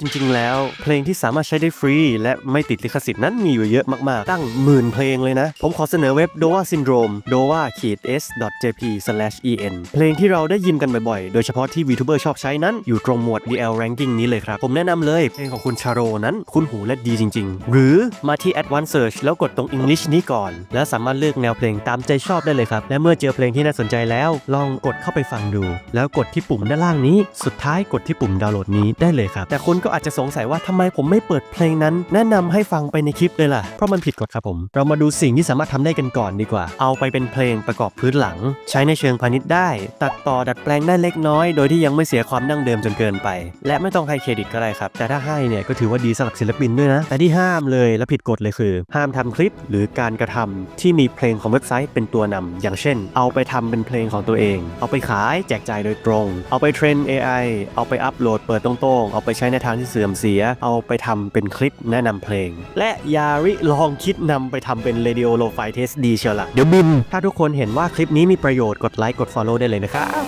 จริงๆ แล้วเพลงที่สามารถใช้ได้ฟรี และไม่ติดลิขสิทธิ์นั้นมีอยู่เยอะมากๆ ตั้งหมื่นเพลงเลยนะ ผมขอเสนอเว็บ doa syndrome doa s jp en เพลงที่เราได้ยินกันบ่อยๆ โดยเฉพาะที่ VTuber ชอบใช้นั้น อยู่ตรงหมวด DL ranking นี้เลยครับ ผมแนะนำเลย เพลงของคุณชาโรนั้นคุ้นหูและดีจริง ๆ หรือมาที่ advanced search แล้วกดตรง English นี้ก่อน แล้วสามารถเลือกแนวเพลงตามใจชอบได้เลยครับและเมื่อเจอเพลงที่น่าสนใจแล้ว ลองกดเข้าไปฟังดู แล้วกดที่ปุ่มด้านล่างนี้ สุดท้ายกดที่ปุ่มดาวน์โหลดนี้ได้เลยครับแต่คุณก็อาจจะสงสัยว่าทำไมผมไม่เปิดเพลงนั้น แนะนำให้ฟังไปในคลิปเลยล่ะ เพราะมันผิดกฎครับผม เรามาดูสิ่งที่สามารถทำได้กันก่อนดีกว่า เอาไปเป็นเพลงประกอบพื้นหลัง ใช้ในเชิงพาณิชย์ได้ ตัดต่อดัดแปลงได้เล็กน้อย โดยที่ยังไม่เสียความดั้งเดิมจนเกินไป และไม่ต้องให้เครดิตก็ได้ครับ แต่ถ้าให้เนี่ยก็ถือว่าดีสำหรับศิลปินด้วยนะ แต่ที่ห้ามเลยและผิดกฎเลยคือ ห้ามทำคลิปหรือการกระทำที่มีเพลงของเว็บไซต์เป็นตัวนำอย่างเช่น เอาไปทำเป็นเพลงของตัวเอง เอาไปขายแจกจ่ายโดยตรง เอาไปเทรน AI เอาไปอัปโหลดเปิดตรงๆเอาไปใช้ในทางที่เสื่อมเสีย เอาไปทำเป็นคลิปแนะนำเพลง และยาริลองคิดนำไปทำเป็นเรดิโอโลไฟเทสดีเชียวละเดี๋ยวบิน ถ้าทุกคนเห็นว่าคลิปนี้มีประโยชน์กดไลค์กด Follow ได้เลยนะครับ